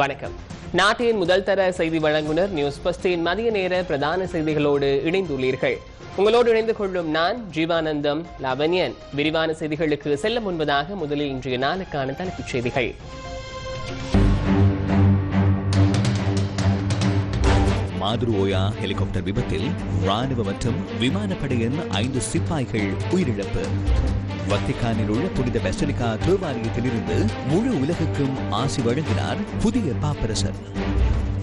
வணக்கம். நாட்டின் முதல் தர செய்தி வழங்குனர் நியூஸ் பஸ்டின் மதிய நேர பிரதான செய்திகளோடு இணைந்துள்ளீர்கள். உங்களோடு இணைந்து கொள்ளும் நான் ஜீவானந்தம் லவன்யன் விரிவான செய்திகளுக்கு செல்ல முன்பதாக முதலில் இன்றைய நாளுக்கான தலைப்புச் செய்திகள். மாதுருவோயா ஹெலிகாப்டர் விபத்தில் ராணுவ மற்றும் விமானப்படையின் ஐந்து சிப்பாய்கள் உயிரிழப்பு. வத்திக்கானில் உள்ள புனித பெசலிகா தேவாலயத்திலிருந்து முழு உலகுக்கும் ஆசி வழங்கினார் புதிய பாப்பரசர்.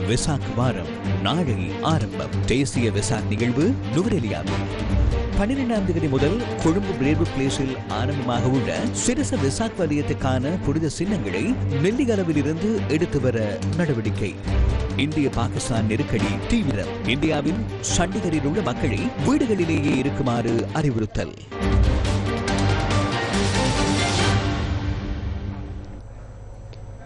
விசாக் வாரம் நாளை ஆரம்பம். தேசிய விசாக் நிகழ்வு நுவரெலியாவில். பன்னிரெண்டாம் தேதி முதல் கொழும்பு பிரேவு பிளேஸில் ஆரம்பமாக உள்ள சிரச விசாக் வலயத்துக்கான புனித சின்னங்களை நெல்லிகளவில் இருந்து எடுத்து வர நடவடிக்கை. இந்திய பாகிஸ்தான் நெருக்கடி தீவிரம். இந்தியாவின் சண்டிகரில் உள்ள மக்களை வீடுகளிலேயே இருக்குமாறு அறிவுறுத்தல்.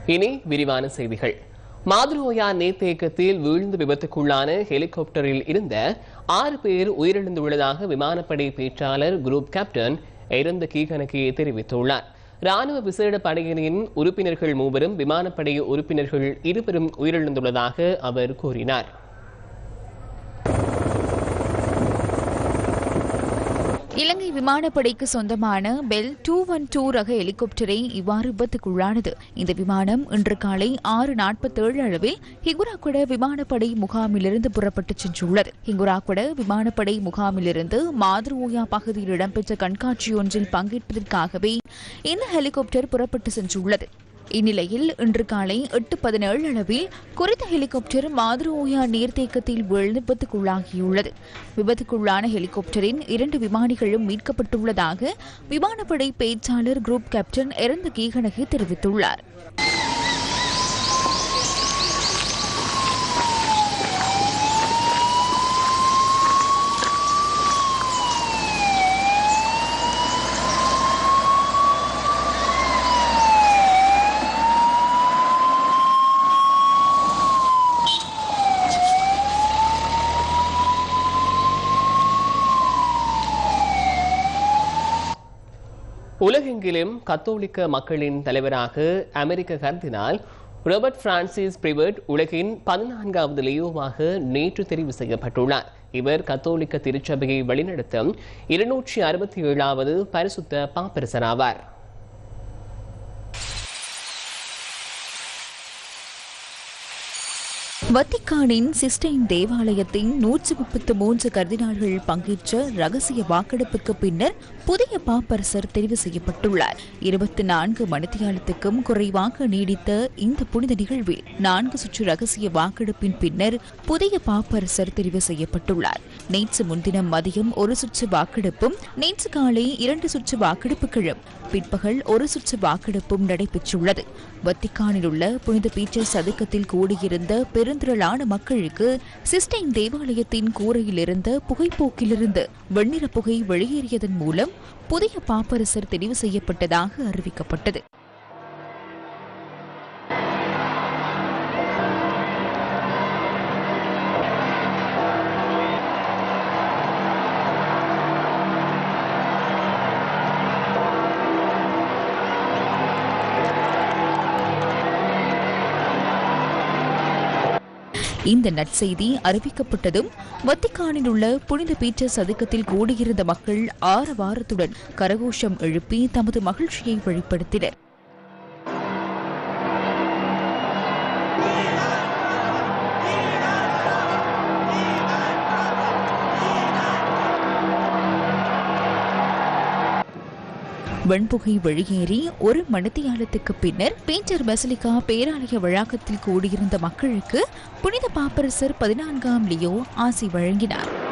இனி விரிவான செய்திகள். மாதுரோயா நீர்த்தேக்கத்தில் வீழ்ந்து விபத்துக்குள்ளான ஹெலிகாப்டரில் இருந்த ஆறு பேர் உயிரிழந்துள்ளதாக விமானப்படை பேச்சாளர் குரூப் கேப்டன் எரந்த கீகனகே தெரிவித்துள்ளார். ராணுவ விசேட படையினரின் உறுப்பினர்கள் மூவரும் விமானப்படை உறுப்பினர்கள் இருவரும் உயிரிழந்துள்ளதாக அவர் கூறினார். இலங்கை விமானப்படைக்கு சொந்தமான பெல் டூ ஒன் டூ ரக ஹெலிகாப்டரை இவ்வாறு விபத்துக்குள்ளானது. இந்த விமானம் இன்று காலை ஆறு நாற்பத்தேழு அளவில் ஹிகுராக்குட விமானப்படை முகாமிலிருந்து புறப்பட்டு சென்றுள்ளது. ஹிகுராக்குட விமானப்படை முகாமிலிருந்து மாதுருவோயா பகுதியில் இடம்பெற்ற கண்காட்சி ஒன்றில் பங்கேற்பதற்காகவே இந்த ஹெலிகாப்டர் புறப்பட்டு சென்றுள்ளது. இந்நிலையில் இன்று காலை எட்டு பதினேழு அளவில் குறித்த ஹெலிகாப்டர் ஓயா நீர்த்தேக்கத்தில் வீழ்ந்து விபத்துக்குள்ளாகியுள்ளது. விபத்துக்குள்ளான ஹெலிகாப்டரின் இரண்டு விமானிகளும் மீட்கப்பட்டுள்ளதாக விமானப்படை பேச்சாளர் குரூப் கேப்டன் எரந்த கீகனகி தெரிவித்துள்ளார். உலகெங்கிலும் கத்தோலிக்க மக்களின் தலைவராக அமெரிக்க கருதினால் ரோபர்ட் பிரான்சிஸ் பிரிவர்ட் உலகின் பதினான்காவது லியோவாக நேற்று தெரிவு செய்யப்பட்டுள்ளார். இவர் கத்தோலிக்க திருச்சபையை வழிநடத்தும் இருநூற்றி அறுபத்தி ஏழாவது பரிசுத்த பாப்பரசராவார். வத்திக்கானின் சிஸ்டைன் தேவாலயத்தின் நூற்றி முப்பத்து மூன்று கர்தினால்கள் பங்கேற்ற ரகசிய வாக்கெடுப்புக்கு பின்னர் புதிய பாப்பரசர் தெரிவு செய்யப்பட்டுள்ளார். இருபத்தி நான்கு மணித்தியாலத்துக்கும் குறைவாக நீடித்த இந்த புனித நிகழ்வில் நான்கு சுற்று ரகசிய வாக்கெடுப்பின் பின்னர் புதிய பாப்பரசர் தெரிவு செய்யப்பட்டுள்ளார். நேற்று முன்தினம் மதியம் ஒரு சுற்று வாக்கெடுப்பும் நேற்று காலை இரண்டு சுற்று வாக்கெடுப்புகளும் பிற்பகல் ஒரு சுற்று வாக்கெடுப்பும் நடைபெற்றுள்ளது. வத்திக்கானில் உள்ள புனித பீச்சர் சதுக்கத்தில் கூடியிருந்த பெருந்திரளான மக்களுக்கு சிஸ்டைன் தேவாலயத்தின் கூரையிலிருந்த புகைப்போக்கிலிருந்து வெண்ணிற புகை வெளியேறியதன் மூலம் புதிய பாப்பரசர் தெரிவு செய்யப்பட்டதாக அறிவிக்கப்பட்டது. இந்த நற்செய்தி அறிவிக்கப்பட்டதும் வத்திக்கானில் உள்ள புனித பீட்டர் சதுக்கத்தில் கூடியிருந்த மக்கள் ஆரவாரத்துடன் கரகோஷம் எழுப்பி தமது மகிழ்ச்சியை வெளிப்படுத்தினர். வெண்புகை வெளியேறி ஒரு மணித்தியாலத்துக்கு பின்னர் பீஞ்சர் பசலிகா பேராலய வளாகத்தில் கூடியிருந்த மக்களுக்கு புனித பாப்பரசர் பதினான்காம் லியோ ஆசி வழங்கினார்.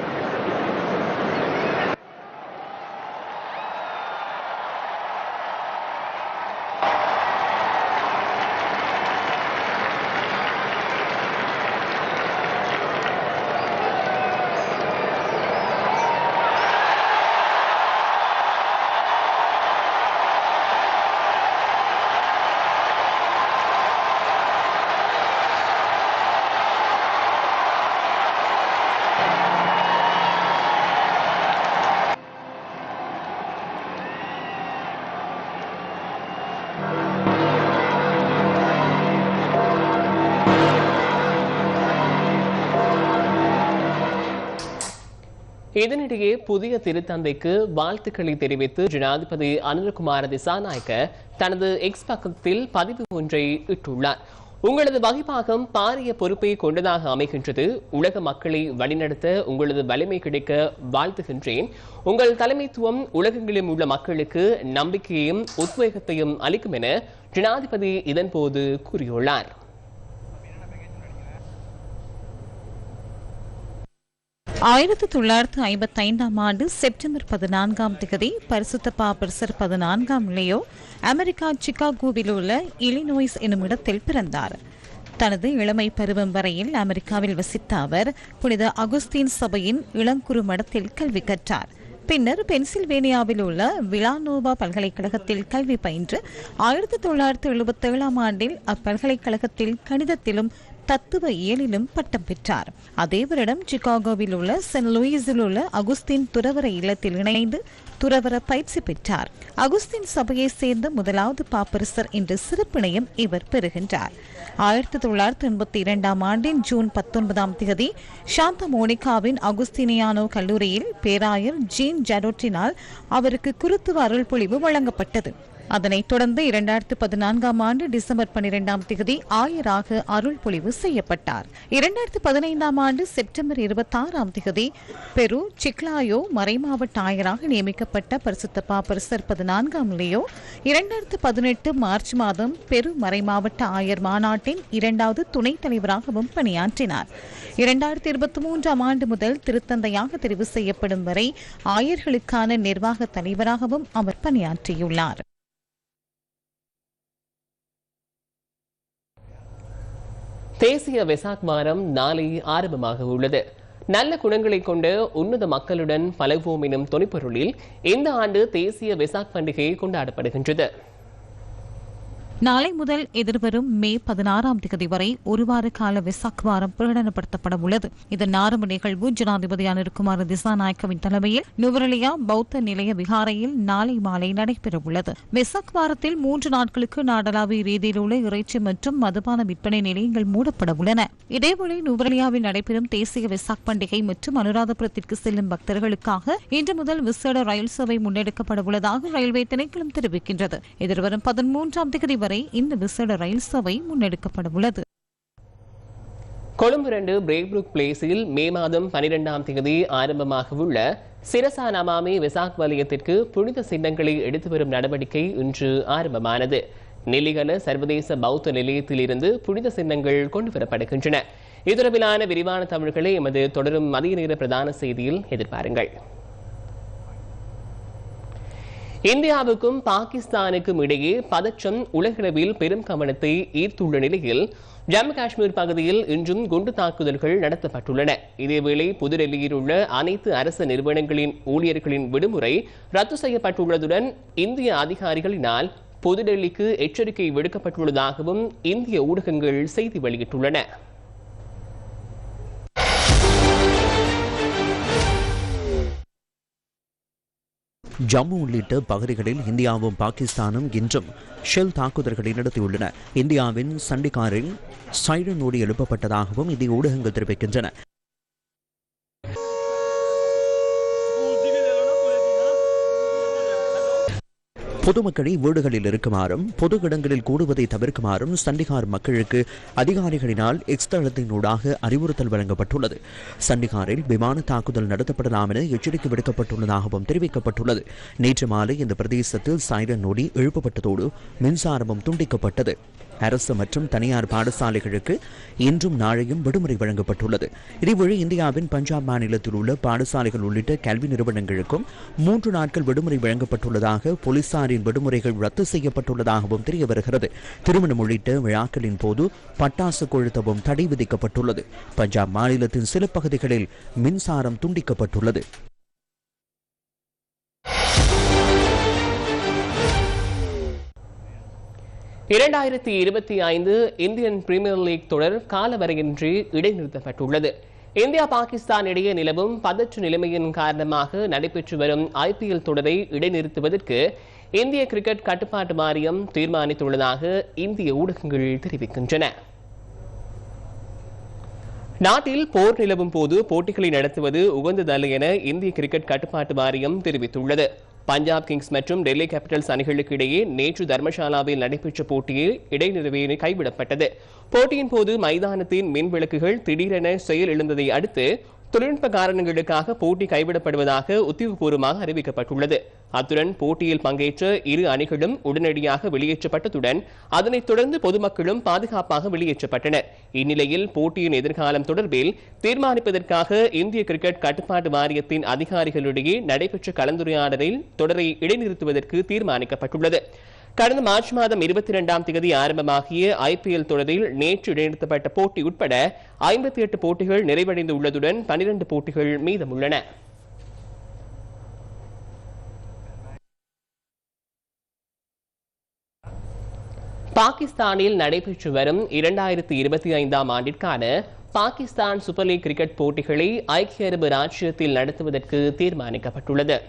இதனிடையே புதிய திருத்தந்தைக்கு வாழ்த்துக்களை தெரிவித்து ஜனாதிபதி அனில்குமார் திசாநாயக்க தனது எக்ஸ் பக்கத்தில் பதிவு ஒன்றை இட்டுள்ளார். உங்களது வகைப்பாகம் பாரிய பொறுப்பை கொண்டதாக அமைகின்றது. உலக மக்களை வழிநடத்த உங்களது வலிமை கிடைக்க வாழ்த்துகின்றேன். உங்கள் தலைமைத்துவம் உலகங்களில் உள்ள மக்களுக்கு நம்பிக்கையும் உத்வேகத்தையும் அளிக்கும் என ஜனாதிபதி இதன்போது கூறியுள்ளார். ஆயிரத்தி தொள்ளாயிரத்து ஐம்பத்தி ஐந்தாம் ஆண்டு செப்டம்பர் பதினான்காம் திகதி பரிசுத்த பாப்பரசர் பதினான்காம் லியோ அமெரிக்கா சிகாகோவில் உள்ள இலினோய்ஸ் என்னும் இடத்தில் பிறந்தார். தனது இளமை பருவம் வரையில் அமெரிக்காவில் வசித்த அவர் புனித அகுஸ்தீன் சபையின் இளங்குறு மடத்தில் கல்வி கற்றார். பின்னர் பென்சில்வேனியாவில் உள்ள விலானோவா பல்கலைக்கழகத்தில் கல்வி பயின்று ஆயிரத்தி தொள்ளாயிரத்தி எழுபத்தி ஏழாம் ஆண்டில் அப்பல்கலைக்கழகத்தில் கணிதத்திலும் தத்துவ இயலிலும் பட்டம் பெற்றார். அதே வருடம் சிகாகோவில் உள்ள சென்ட் லூயிஸில் உள்ள அகுஸ்தின் துறவர இல்லத்தில் இணைந்து துறவர பயிற்சி பெற்றார். அகுஸ்தின் சபையை சேர்ந்த முதலாவது பாப்பரசர் என்ற சிறப்பினையும் இவர் பெறுகின்றார். ஆயிரத்தி தொள்ளாயிரத்தி எண்பத்தி இரண்டாம் ஆண்டின் ஜூன் பத்தொன்பதாம் தேதி சாந்த மோனிகாவின் அகுஸ்தினியானோ கல்லூரியில் பேராயர் ஜீன் ஜரோட்டினால் அவருக்கு குருத்துவ அருள்பொழிவு வழங்கப்பட்டது. அதனைத் தொடர்ந்து இரண்டாயிரத்து பதினான்காம் ஆண்டு டிசம்பர் பனிரெண்டாம் தேதி ஆயராக அருள் பொழிவு செய்யப்பட்டார். இரண்டாயிரத்து பதினைந்தாம் ஆண்டு செப்டம்பர் இருபத்தாறாம் தேதி பெரு சிக்லாயோ மறைமாவட்ட ஆயராக நியமிக்கப்பட்ட பரிசுத்த பாப்பரசர் பதினான்காம் லியோ இரண்டாயிரத்து பதினெட்டு மார்ச் மாதம் பெரு மறைமாவட்ட ஆயர் மாநாட்டின் இரண்டாவது துணைத் தலைவராகவும் பணியாற்றினார். இரண்டாயிரத்தி இருபத்தி மூன்றாம் ஆண்டு முதல் திருத்தந்தையாக தெரிவு செய்யப்படும் வரை ஆயர்களுக்கான நிர்வாக தலைவராகவும் அவர் பணியாற்றியுள்ளார். தேசிய வெசாக் வாரம் நாளை ஆரம்பமாக உள்ளது. நல்ல குணங்களை கொண்ட உன்னத மக்களுடன் பழகுவோம் எனும் தொனிப்பொருளில் இந்த ஆண்டு தேசிய வெசாக் பண்டிகை கொண்டாடப்படுகின்றது. நாளை முதல் எதிர்வரும் மே பதினாறாம் தேதி வரை ஒருவார கால விசாக் வாரம் பிரகடனப்படுத்தப்பட உள்ளது இதன் ஆரம்ப நிகழ்வு. ஜனாதிபதி அனிருக்குமார் திசாநாயக்கவின் தலைமையில் நுவரலியா பௌத்த நிலைய விகாரையில் நாளை மாலை நடைபெறவுள்ளது. விசாக் வாரத்தில் மூன்று நாட்களுக்கு நாடளாவிய ரீதியில் உள்ள இறைச்சி மற்றும் மதுபான விற்பனை நிலையங்கள் மூடப்பட உள்ளன இதேவேளை நுவரலியாவில் நடைபெறும் தேசிய விசாக் பண்டிகை மற்றும் அனுராதபுரத்திற்கு செல்லும் பக்தர்களுக்காக இன்று முதல் விசேட ரயில் சேவை முன்னெடுக்கப்பட உள்ளதாக ரயில்வே திணைக்களம் தெரிவிக்கின்றது. எதிர்வரும் பதிமூன்றாம் தேதி வரை இந்த விசேட ரயில் சேவை முன்னெடுக்கப்பட உள்ளது. கொழும்பு ரெண்டு பிரேக்புக் பிளேஸில் மே மாதம் பனிரெண்டாம் தேதி ஆரம்பமாக உள்ள சிரசா நமாமி விசாக் வலயத்திற்கு புனித சின்னங்களை எடுத்து வரும் நடவடிக்கை இன்று ஆரம்பமானது. நெல்லிகல சர்வதேச பௌத்த நிலையத்திலிருந்து புனித சின்னங்கள் கொண்டு வரப்படுகின்றன. இது விரிவான தமிழ்களை எமது தொடரும் மதிய நேர பிரதான செய்தியில் எதிர்பாருங்கள். இந்தியாவுக்கும் பாகிஸ்தானுக்கும் இடையே பதற்றம் உலகளவில் பெரும் கவனத்தை ஈர்த்துள்ள நிலையில் ஜம்மு காஷ்மீர் பகுதியில் இன்றும் குண்டு தாக்குதல்கள் நடத்தப்பட்டுள்ளன. இதேவேளை புதுடெல்லியில் உள்ள அனைத்து அரசு நிறுவனங்களின் ஊழியர்களின் விடுமுறை ரத்து செய்யப்பட்டுள்ளதுடன் இந்திய அதிகாரிகளினால் புதுடெல்லிக்கு எச்சரிக்கை விடுக்கப்பட்டுள்ளதாகவும் இந்திய ஊடகங்கள் செய்தி வெளியிட்டுள்ளன. ஜம்மு உள்ளிட்ட பகுதிகளில் இந்தியாவும் பாகிஸ்தானும் இன்றும் ஷெல் தாக்குதல்களை நடத்தியுள்ளன. இந்தியாவின் சண்டிகாரில் சைரன் ஓடி எழுப்பப்பட்டதாகவும் இந்திய ஊடகங்கள் தெரிவிக்கின்றன. பொதுமக்களை வீடுகளில் இருக்குமாறும் பொது இடங்களில் கூடுவதை தவிர்க்குமாறும் சண்டிகார் மக்களுக்கு அதிகாரிகளினால் எக்ஸ் தளத்தினூடாக அறிவுறுத்தல் வழங்கப்பட்டுள்ளது. சண்டிகாரில் விமான தாக்குதல் நடத்தப்படலாம் என எச்சரிக்கை விடுக்கப்பட்டுள்ளதாகவும் தெரிவிக்கப்பட்டுள்ளது. நேற்று மாலை இந்த பிரதேசத்தில் சைரன் நொடி எழுப்பப்பட்டதோடு மின்சாரமும் துண்டிக்கப்பட்டது. அரசு மற்றும் தனியார் பாடசாலைகளுக்கு இன்றும் நாளையும் விடுமுறை வழங்கப்பட்டுள்ளது. இதுவழி இந்தியாவின் பஞ்சாப் மாநிலத்தில் உள்ள பாடசாலைகள் உள்ளிட்ட கல்வி நிறுவனங்களுக்கும் மூன்று நாட்கள் விடுமுறை வழங்கப்பட்டுள்ளதாக போலீசாரின் விடுமுறைகள் ரத்து செய்யப்பட்டுள்ளதாகவும் தெரிய வருகிறது திருமணம் உள்ளிட்ட விழாக்களின் போது பட்டாசு கொழுத்தவும் தடை விதிக்கப்பட்டுள்ளது. பஞ்சாப் மாநிலத்தின் சில பகுதிகளில் மின்சாரம் துண்டிக்கப்பட்டுள்ளது. இரண்டாயிரத்தி இருபத்தி ஐந்து இந்தியன் பிரீமியர் லீக் தொடர் காலவரையின்றி இடைநிறுத்தப்பட்டுள்ளது. இந்தியா பாகிஸ்தான் இடையே நிலவும் பதற்ற நிலைமையின் காரணமாக நடைபெற்று வரும் ஐபிஎல் தொடரை இடைநிறுத்துவதற்கு இந்திய கிரிக்கெட் கட்டுப்பாட்டு வாரியம் தீர்மானித்துள்ளதாக இந்திய ஊடகங்கள் தெரிவிக்கின்றன. நாட்டில் போர் நிலவும் போது போட்டிகளை நடத்துவது உகந்ததல்ல என இந்திய கிரிக்கெட் கட்டுப்பாட்டு வாரியம் தெரிவித்துள்ளது. பஞ்சாப் கிங்ஸ் மற்றும் டெல்லி கேபிட்டல்ஸ் அணிகளுக்கு இடையே நேற்று தர்மசாலாவில் நடைபெற்ற போட்டியில் இடைநிறுவே கைவிடப்பட்டது. போட்டியின் போது மைதானத்தின் மின் விளக்குகள் திடீரென செயலிழந்ததை அடுத்து தொழில்நுட்ப காரணங்களுக்காக போட்டி கைவிடப்படுவதாக உத்தியோகபூர்வமாக அறிவிக்கப்பட்டுள்ளது. அத்துடன் போட்டியில் பங்கேற்ற இரு அணிகளும் உடனடியாக வெளியேற்றப்பட்டதுடன் அதனைத் தொடர்ந்து பொதுமக்களும் பாதுகாப்பாக வெளியேற்றப்பட்டனர். இந்நிலையில் போட்டியின் எதிர்காலம் தொடர்பில் தீர்மானிப்பதற்காக இந்திய கிரிக்கெட் கட்டுப்பாட்டு வாரியத்தின் அதிகாரிகளிடையே நடைபெற்ற கலந்துரையாடலில் தொடரை இடைநிறுத்துவதற்கு தீர்மானிக்கப்பட்டுள்ளது. கடந்த மார்ச் மாதம் இருபத்தி இரண்டாம் தேதி ஆரம்பமாகிய ஐபிஎல் தொடரில் நேற்று இடைநிறுத்தப்பட்ட போட்டி உட்பட ஐம்பத்தி எட்டு போட்டிகள் நிறைவடைந்து உள்ளதுடன் பனிரண்டு போட்டிகள் மீதமுள்ளன. பாகிஸ்தானில் நடைபெற்று வரும் இரண்டாயிரத்தி இருபத்தி ஐந்தாம் ஆண்டிற்கான பாகிஸ்தான் சூப்பர் லீக் கிரிக்கெட் போட்டிகளை ஐக்கிய அரபு ராச்சியத்தில் நடத்துவதற்கு தீர்மானிக்கப்பட்டுள்ளது.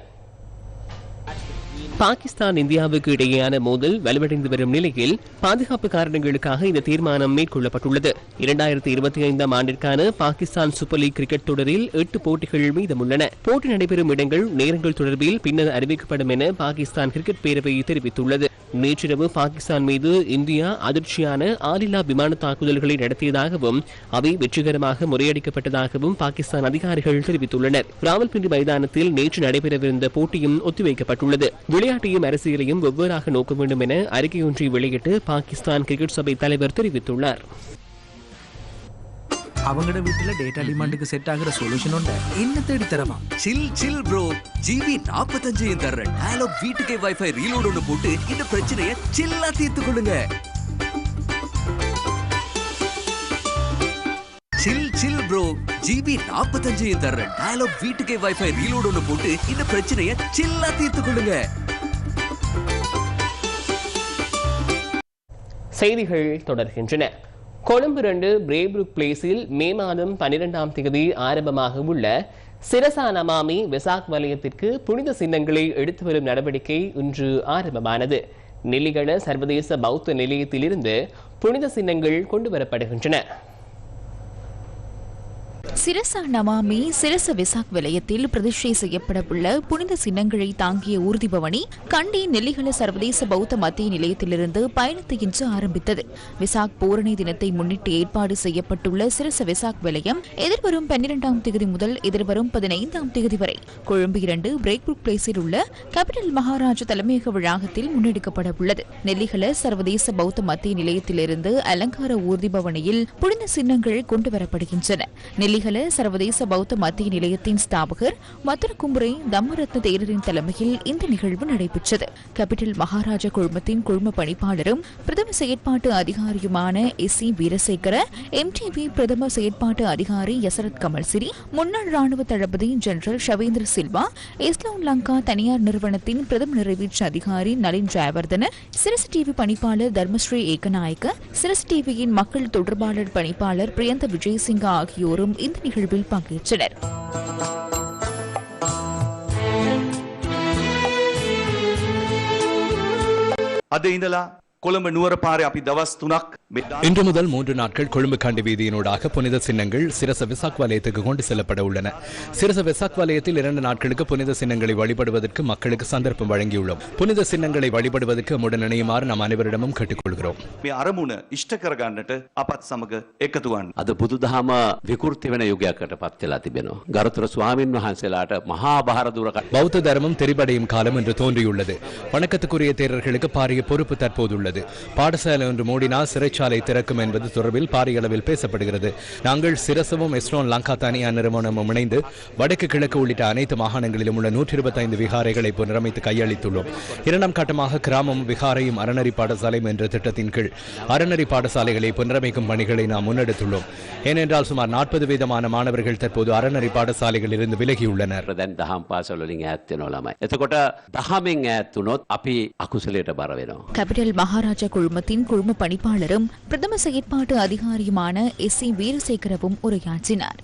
பாகிஸ்தான் இந்தியாவுக்கு இடையேயான மோதல் வலுவடைந்து வரும் நிலையில் பாதுகாப்பு காரணங்களுக்காக இந்த தீர்மானம் மேற்கொள்ளப்பட்டுள்ளது. இரண்டாயிரத்தி இருபத்தி ஐந்தாம் ஆண்டிற்கான பாகிஸ்தான் சூப்பர் லீக் கிரிக்கெட் தொடரில் எட்டு போட்டிகள் மீதமுள்ளன. போட்டி நடைபெறும் இடங்கள் நேரங்கள் தொடர்பில் பின்னர் அறிவிக்கப்படும் என பாகிஸ்தான் கிரிக்கெட் பேரவை தெரிவித்துள்ளது. நேற்றிரவு பாகிஸ்தான் மீது இந்தியா அதிர்ச்சியான ஆளில்லா விமான தாக்குதல்களை நடத்தியதாகவும் அவை வெற்றிகரமாக முறியடிக்கப்பட்டதாகவும் பாகிஸ்தான் அதிகாரிகள் தெரிவித்துள்ளனர். ராவல்பிண்டி மைதானத்தில் நேற்று நடைபெறவிருந்த போட்டியும் ஒத்திவைக்கப்பட்டுள்ளது. விளையாட்டையும் அரசியலையும் வெவ்வேறாக நோக்க வேண்டும் என அறிக்கையொன்றை வெளியிட்டு பாகிஸ்தான் கிரிக்கெட் சபை தலைவர் தெரிவித்துள்ளார். அவங்களோட வீட்டுல டேட்டா டிமாண்டுக்கு செட் ஆகுற சொல்யூஷன் உண்டு. என்ன தேடி தரமா சில் சில் ப்ரோ ஜிபி நாற்பத்தஞ்சையும் தர்றேன். டயலாக் வீட்டுக்கே வைஃபை ரீலோட் ஒன்று போட்டு இந்த பிரச்சனையை சில்லா தீர்த்து கொள்ளுங்க. சில் சில் ப்ரோ ஜிபி நாற்பத்தஞ்சையும் தர்றேன். டயலாக் வீட்டுக்கே வைஃபை ரீலோட் ஒன்று போட்டு இந்த பிரச்சனையை சில்லா தீர்த்து கொள்ளுங்க. செய்திகள் தொடர்கின்றன. கொழும்பு ரெண்டு பிரேப்ருக் பிளேஸில் மே மாதம் பனிரெண்டாம் தேதி ஆரம்பமாக உள்ள சிரசா நமாமி விசாக் வலயத்திற்கு புனித சின்னங்களை எடுத்து வரும் நடவடிக்கை இன்று ஆரம்பமானது. நெல்லிகள சர்வதேச பௌத்த நிலையத்திலிருந்து புனித சின்னங்கள் கொண்டு வரப்படுகின்றன. சிரசா நமாமி சிரச விசாக் விலையத்தில் பிரதிஷ்டை செய்யப்படவுள்ள புனித சின்னங்களை தாங்கிய ஊர்திபவனி கண்டி நெல்லிகள சர்வதேச பௌத்த மத்திய நிலையத்திலிருந்து பயணத்தை இன்று ஆரம்பித்தது. விசாக் பூரணி தினத்தை முன்னிட்டு ஏற்பாடு செய்யப்பட்டுள்ள சிரச விசாக் விலையம் எதிர்வரும் பன்னிரெண்டாம் தேதி முதல் எதிர்வரும் பதினைந்தாம் தேதி வரை. கொழும்பு இரண்டு பிரேக்புக் பிளேஸில் உள்ள கேபிட்டல் மகாராஜா தலைமையக வளாகத்தில் முன்னெடுக்கப்பட உள்ளது நெல்லிகள சர்வதேச பௌத்த மத்திய நிலையத்திலிருந்து அலங்கார ஊர்திபவனியில் புனித சின்னங்கள் கொண்டு வெள்ளிகல சர்வதேச பௌத்த மத்திய நிலையத்தின் ஸ்தாபகர் மதுரகும்புரை தம்மரத்ன தேரரின் தலைமையில் இந்த நிகழ்வு நடைபெற்றது. கேபிட்டல் மகாராஜா குழுமத்தின் குழும பணிப்பாளரும் பிரதம செயற்பாட்டு அதிகாரியுமான எஸ் சி வீரசேகர எம்டிவி பிரதம செயற்பாட்டு அதிகாரி யசரத் கமல்சிரி முன்னாள் ராணுவ தளபதி ஜெனரல் ஷவேந்திர சில்வா இஸ்லாம் லங்கா தனியார் நிறுவனத்தின் பிரதம நிறைவேற்று அதிகாரி நளின் ஜெயவர்தன சிரசு டிவி பணிப்பாளர் தர்மஸ்ரீ ஏகநாயக்க சிரசு டிவியின் மக்கள் தொடர்பாளர் பணிப்பாளர் பிரியந்த விஜயசிங்க ஆகியோரும் இந்த நிகழ்வில் பங்கேற்றனர் අද ඉඳලා කොළඹ නුවර පාරේ අපි දවස් තුනක් මේ இன்று முதல் மூன்று நாட்கள் கொழும்பு கண்டி வீதியினூடாக புனித சின்னங்கள் சிரச விசாக் வலயத்துக்கு கொண்டு செல்லப்பட உள்ளன சிரச விசாக் வலயத்தில் இரண்டு நாட்களுக்கு புனித சின்னங்களை வழிபடுவதற்கு மக்களுக்கு சந்தர்ப்பம் வழங்கியுள்ளோம் புனித சின்னங்களை வழிபடுவதற்கு முடன் இணையுமாறு நாம் அனைவரிடமும் கேட்டுக்கொள்கிறோம் මේ අරමුණ ඉෂ්ට කරගන්නට අපත් සමග එකතු වන්න. අද බුදුදහම විකෘති වෙන යුගයකට පත් වෙලා තිබෙනවා. ගරුතර ස්වාමින් වහන්සේලාට මහා භාරදුරක பௌத்த தர்மம் தெரிவடையும் காலம் என்று தோன்றியுள்ளது வணக்கத்துக்குரிய தேரர்களுக்கு பாரிய பொறுப்பு உள்ளது. பாடசாலை ஒன்று மூடினால் சிறைச்சாலை திறக்கும் என்பது தொடர்பில் பாரிய அளவில் பேசப்படுகிறது. நாங்கள் சிரசமும் இஸ்ரோன் லங்கா தனியார் நிறுவனமும் இணைந்து வடக்கு கிழக்கு உள்ளிட்ட அனைத்து மாகாணங்களிலும் உள்ள நூற்றி இருபத்தைந்து விகாரைகளை இப்போ கையளித்துள்ளோம். இரண்டாம் கட்டமாக கிராமம் விகாரையும் அறநெறி பாடசாலையும் என்ற திட்டத்தின் கீழ் அறநெறி பாடசாலைகளை புனரமைக்கும் பணிகளை நாம் முன்னெடுத்துள்ளோம். ஏனென்றால் சுமார் நாற்பது வீதமான மாணவர்கள் தற்போது அறநெறி பாடசாலைகளில் இருந்து விலகியுள்ளனர் மகாராஜா குழுமத்தின் குழும பணிப்பாளரும் பிரதம செயற்பாட்டு அதிகாரியுமான எஸ் சி வீரசேகரவும் உரையாற்றினார்.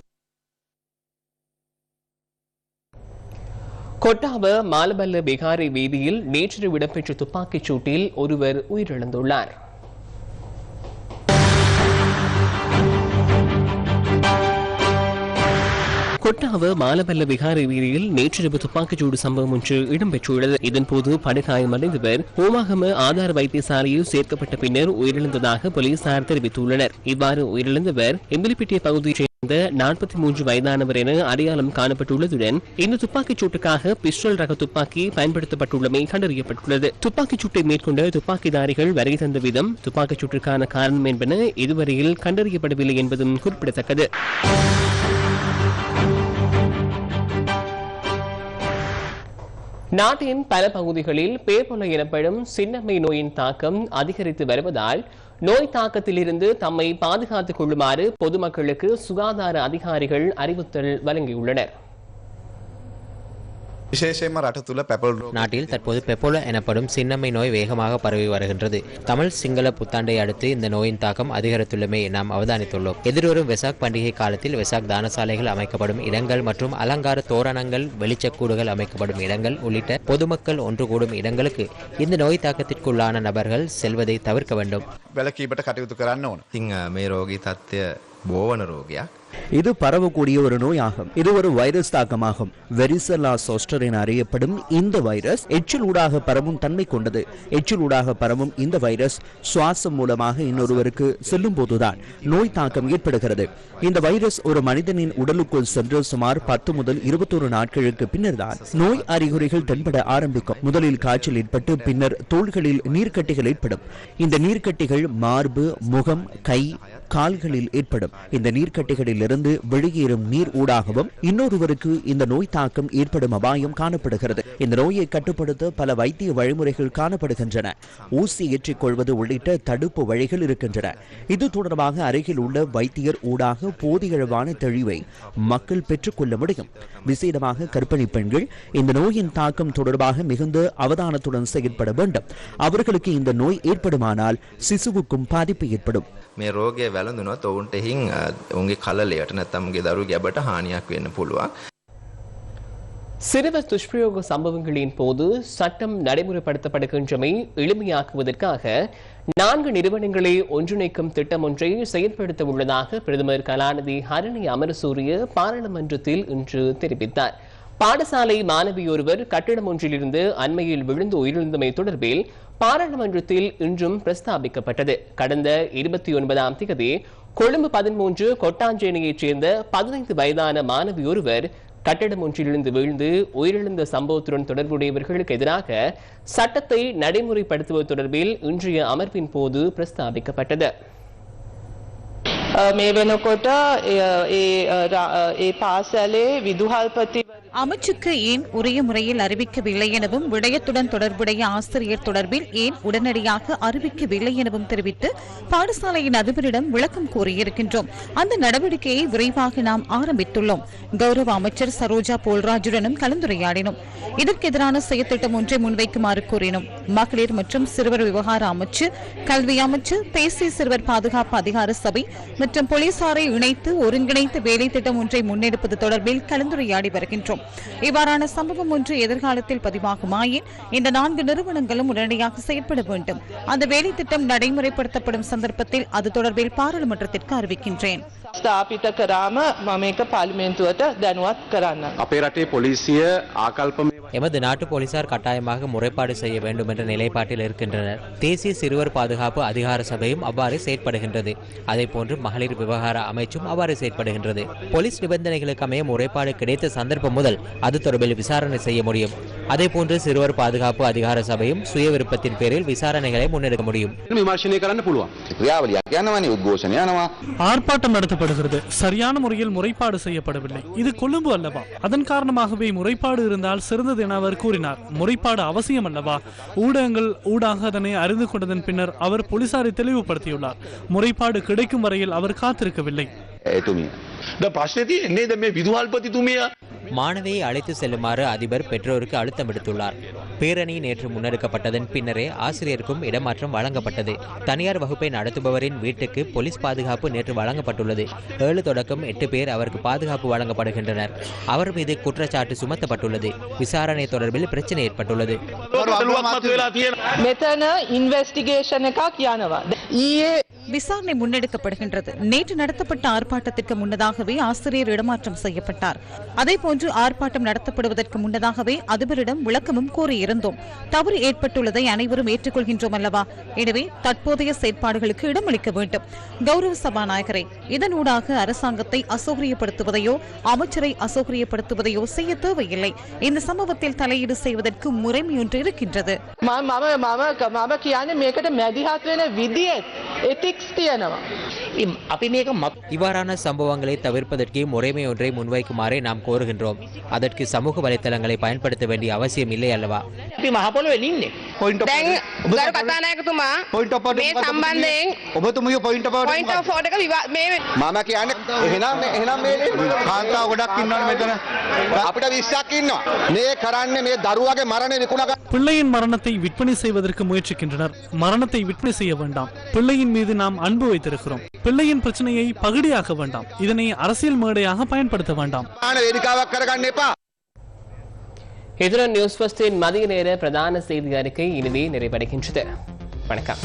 கொட்டாவ மாலபல்ல பிகாரி வீதியில் நேற்று இடம்பெற்ற துப்பாக்கிச் சூட்டில் ஒருவர் உயிரிழந்துள்ளார். கொட்டாவ மாலபல்ல விகார வீதியில் நேற்றிரவு துப்பாக்கிச்சூடு சம்பவம் ஒன்று இடம்பெற்றுள்ளது. இதன்போது படுகாயமடைந்தவர் ஹோமாகம ஆதார வைத்தியசாலையில் சேர்க்கப்பட்ட பின்னர் உயிரிழந்ததாக போலீசார் தெரிவித்துள்ளனர். இவ்வாறு உயிரிழந்தவர் எம்பிலிப்பிட்டிய பகுதியைச் சேர்ந்த நாற்பத்தி மூன்று வயதானவர் என அடையாளம் காணப்பட்டுள்ளதுடன் இந்த துப்பாக்கிச் சூட்டுக்காக பிஸ்டல் ரக துப்பாக்கி பயன்படுத்தப்பட்டுள்ளமை கண்டறியப்பட்டுள்ளது. துப்பாக்கிச் சூட்டை மேற்கொண்ட துப்பாக்கிதாரிகள் வருகை தந்த விதம் துப்பாக்கிச் சூட்டிற்கான காரணம் என்பன இதுவரையில் கண்டறியப்படவில்லை என்பதும் குறிப்பிடத்தக்கது. நாட்டின் பல பகுதிகளில் பேபொல எனப்படும் சின்னம்மை நோயின் தாக்கம் அதிகரித்து வருவதால் நோய் தாக்கத்திலிருந்து தம்மை பாதுகாத்துக் கொள்ளுமாறு பொதுமக்களுக்கு சுகாதார அதிகாரிகள் அறிவுறுத்தல் வழங்கியுள்ளனர். விசேஷ மராட்ட துள்ள பெப்பல் நாட்டில் தற்போது பெப்போல எனப்படும் சின்னம்மை நோய் வேகமாக பரவி வருகின்றது. தமிழ் சிங்கள புத்தாண்டை அடுத்து இந்த நோயின் தாக்கம் அதிகரித்துள்ளமை நாம் அவதானித்துள்ளோம். எதிர்வரும் வெசாக் பண்டிகை காலத்தில் வெசாக் தானசாலைகள் அமைக்கப்படும் இடங்கள் மற்றும் அலங்கார தோரணங்கள் வெளிச்சக்கூடுகள் அமைக்கப்படும் இடங்கள் உள்ளிட்ட பொதுமக்கள் ஒன்று கூடும் இடங்களுக்கு இந்த நோய் தாக்கத்திற்குள்ளான நபர்கள் செல்வதை தவிர்க்க வேண்டும். விலக்கீபட்ட கட்டத்துக்கிறான்னு இங்க மே ரோகி தத்திய ஓவன ரோகியா. இது பரவக்கூடிய ஒரு நோயாகும். இது ஒரு வைரஸ் தாக்கமாகும். வெரிசலா சோஸ்டர் என அறியப்படும் இந்த வைரஸ் எச்சில் ஊடாக பரவும் தன்மை கொண்டது. எச்சில் ஊடாக பரவும் இந்த வைரஸ் சுவாசம் மூலமாக இன்னொருவருக்கு செல்லும் போதுதான் நோய் தாக்கம் ஏற்படுகிறது. இந்த வைரஸ் ஒரு மனிதனின் உடலுக்குள் சென்று சுமார் பத்து முதல் இருபத்தொரு நாட்களுக்கு பின்னர்தான் நோய் அறிகுறிகள் தென்பட ஆரம்பிக்கும். முதலில் காய்ச்சல் ஏற்பட்டு பின்னர் தோள்களில் நீர்க்கட்டிகள் ஏற்படும். இந்த நீர்க்கட்டிகள் மார்பு முகம் கை கால்களில் ஏற்படும். இந்த நீர்க்கட்டிகளில் இருந்து வெளியேறும் நீர் ஊடாகவும் இன்னொருவருக்கு இந்த நோய் தாக்கம் ஏற்படும் அபாயம் காணப்படுகிறது. இந்த நோயை கட்டுப்படுத்த பல வைத்திய வழிமுறைகள் காணப்படுகின்றன. ஊசி ஏற்றிக்கொள்வது உள்ளிட்ட தடுப்பு வழிகள் இருக்கின்றன. இது தொடர்பாக அருகில் உள்ள வைத்தியர் ஊடாக போதியளவான தெளிவை மக்கள் பெற்றுக்கொள்ள முடியும். விசேடமாக கர்ப்பிணி பெண்கள் இந்த நோயின் தாக்கம் தொடர்பாக மிகுந்த அவதானத்துடன் செயல்பட வேண்டும். அவர்களுக்கு இந்த நோய் ஏற்படுமானால் சிசுவுக்கும் பாதிப்பு ஏற்படும். මේ රෝගය වැළඳුනොත් ඔවුන්ට එහින් ඔුන්ගේ කලලයට නැත්තම්ගේ දරු ගැබට හානියක් වෙන්න පුළුවන් சிறுவர் துஷ்பிரயோக சம்பவங்களின் போது சட்டம் நடைமுறைப்படுத்தப்படுகின்றமை எளிமையாக்குவதற்காக நான்கு நிறுவனங்களை ஒன்றிணைக்கும் திட்டம் ஒன்றை செயல்படுத்த உள்ளதாக பிரதமர் கலாநிதி ஹரணி அமரசூரிய பாராளுமன்றத்தில் இன்று தெரிவித்தார் பாடசாலை மாணவியொருவர் கட்டிடம் ஒன்றிலிருந்து அண்மையில் விழுந்து உயிரிழந்தமை தொடர்பில் பாராளுமன்றத்தில் இன்றும் பிரஸ்தாபிக்கப்பட்டது கடந்த இருபத்தி ஒன்பதாம் தேதி கொழும்பு பதிமூன்று கொட்டாஞ்சேனையைச் சேர்ந்த பதினைந்து வயதான மாணவியொருவர் கட்டடம் ஒன்றிலிருந்து வீழ்ந்து உயிரிழந்த சம்பவத்துடன் தொடர்புடையவர்களுக்கு எதிராக சட்டத்தை நடைமுறைப்படுத்துவது தொடர்பில் இன்றைய அமர்வின் போது பிரஸ்தாபிக்கப்பட்டது මේ වෙනකොට ඒ පාසැලේ විදුහල්පති அமைச்சுக்கு ஏன் உரிய முறையில் அறிவிக்கவில்லை எனவும் விடயத்துடன் தொடர்புடைய ஆசிரியர் தொடர்பில் ஏன் உடனடியாக அறிவிக்கவில்லை எனவும் தெரிவித்து பாடசாலையின் அதிபரிடம் விளக்கம் கோரியிருக்கின்றோம். அந்த நடவடிக்கையை விரைவாக நாம் ஆரம்பித்துள்ளோம். கௌரவ அமைச்சர் சரோஜா போல்ராஜுடனும் கலந்துரையாடினோம். இதற்கெதிரான செயற்திட்டம் ஒன்றை முன்வைக்குமாறு கூறினோம். மகளிர் மற்றும் சிறுவர் விவகார அமைச்சு கல்வி அமைச்சு தேசிய சிறுவர் பாதுகாப்பு அதிகார சபை மற்றும் போலீசாரை இணைத்து ஒருங்கிணைத்த வேலை திட்டம் ஒன்றை முன்னெடுப்பது தொடர்பில் கலந்துரையாடி வருகின்றோம். இவ்வாறான சம்பவம் ஒன்று எதிர்காலத்தில் பதிவாகுமாயின் இந்த நான்கு நிறுவனங்களும் உடனடியாக செயல்பட வேண்டும் அந்த வேலை திட்டம் நடைமுறைப்படுத்தப்படும் சந்தர்ப்பத்தில் அது தொடர்பில் பாராளுமன்றத்திற்கு அறிவிக்கின்றேன் ස්ථාපිත කරාම මම එක පාලිමේන්තුවට දැනුවත් කරන්න. අපේ රටේ පොලිසිය ආකල්පම எமது நாட்டு போலீசார் கட்டாயமாக முறைப்பாடு செய்ய வேண்டும் என்ற நிலைப்பாட்டில் இருக்கின்றனர். தேசிய சிறுவர் பாதுகாப்பு அதிகார சபையும் அவ்வாறு செயற்படுகின்றது. அதே போன்று மகளிர் விவகார அமைச்சும் அவ்வாறு செயற்படுகின்றது. போலீஸ் நிபந்தனைகளுக்கு அமைய முறைப்பாடு கிடைத்த சந்தர்ப்பம் முதல் அது தொடர்பில் விசாரணை செய்ய முடியும். அதே போன்று சிறுவர் பாதுகாப்பு அதிகார சபையும் சுய விருப்பத்தின் பேரில் விசாரணைகளை முன்னெடுக்க முடியும். ஆர்ப்பாட்டம் நடத்தப்படுகிறது. சரியான முறையில் முறைப்பாடு செய்யப்படவில்லை. இது கொழும்பு அல்லவா? அதன் காரணமாகவே முறைப்பாடு இருந்தால் சிறந்தது என அவர் கூறினார். முறைப்பாடு அவசியம் அல்லவா? ஊடகங்கள் ஊடாக அதனை அறிந்து கொண்டதன் பின்னர் அவர் போலீசாரை தெளிவுபடுத்தியுள்ளார். முறைப்பாடு கிடைக்கும் வரையில் அவர் காத்திருக்கவில்லை. එතුමිය ද ප්‍රශ්න තියෙන්නේ ද මේ විදුහල්පතිතුමිය மாணவியை அழைத்து செல்லுமாறு அதிபர் பெற்றோருக்கு அழுத்தம் விடுத்துள்ளார் பேரணி நேற்று முன்னெடுக்கப்பட்டதன் பின்னரே ஆசிரியருக்கும் இடமாற்றம் வழங்கப்பட்டது தனியார் வகுப்பை நடத்துபவரின் வீட்டுக்கு போலீஸ் பாதுகாப்பு நேற்று வழங்கப்பட்டுள்ளது ஏழு தொடக்கம் எட்டு பேர் அவருக்கு பாதுகாப்பு வழங்கப்படுகின்றனர் அவர் மீது குற்றச்சாட்டு சுமத்தப்பட்டுள்ளது விசாரணை தொடர்பில் பிரச்சனை ஏற்பட்டுள்ளது මෙතන ඉන්වස්ටිගේෂණ එකක් යනවා. ඊයේ விசாரணை முன்னெடுக்கப்படுகின்றது நேற்று நடத்தப்பட்ட ஆர்ப்பாட்டத்திற்கு முன்னதாகவே ஆசிரியர் இடமாற்றம் செய்யப்பட்டார் அதேபோன்று ஆர்ப்பாட்டம் நடத்தப்படுவதற்கு முன்னதாகவே அதிபரிடம் விளக்கமும் கூறியிருந்தோம் தவறு ஏற்பட்டுள்ளதை அனைவரும் ஏற்றுக்கொள்கின்றோம் அல்லவா எனவே தற்போதைய செயற்பாடுகளுக்கு இடமளிக்க வேண்டும் கௌரவ சபாநாயகரை இதனூடாக அரசாங்கத்தை அசௌகரியப்படுத்துவதையோ அமைச்சரை அசௌகரியப்படுத்துவதையோ செய்ய தேவையில்லை இந்த சம்பவத்தில் தலையீடு செய்வதற்கு முறைமையொன்று இருக்கின்றது මම මම මම මම කියන්නේ මේකට මැදිහත් වෙන විදිහත් එතික්ස් තියෙනවා. අපි මේක இவ்வாறான சம்பவங்களை தவிர்ப்பதற்கு முறைமை ஒன்றை முன்வைக்குமாறு நாம் கோருகின்றோம் அதற்கு சமூக வலைத்தளங்களை பயன்படுத்த வேண்டிய அவசியம் இல்லை அல்லவா අපි මහපොළොවෙන් ඉන්නේ. දැන් ගරු කතානායකතුමා මේ සම්බන්ධයෙන් ඔබතුමිය පොයින්ට පොයින්ට් ඔෆ් ඕඩර් එක විවා- මේ මම කියන්නේ එහෙනම් එහෙනම් මේ කාන්තාව ගොඩක් ඉන්නවනේ මෙතන අපිට 20ක් ඉන්නවා මේ කරන්නේ මේ දරුවගේ මරණය විකුණා பிள்ளையின் மரணத்தை விற்பனை செய்வதற்கு முயற்சிக்கின்றனர் மரணத்தை விற்பனை செய்ய வேண்டாம் பிள்ளையின் மீது நாம் அன்பு வைத்திருக்கிறோம் பிள்ளையின் பிரச்சனையை பகுடியாக்க வேண்டாம் இதனை அரசியல் மேடையாக பயன்படுத்த வேண்டாம் இதுடன் நியூஸ் ஃபர்ஸ்டின் மதிய நேர பிரதான செய்தி அறிக்கை இனிதே நிறைவடைகின்றது. வணக்கம்.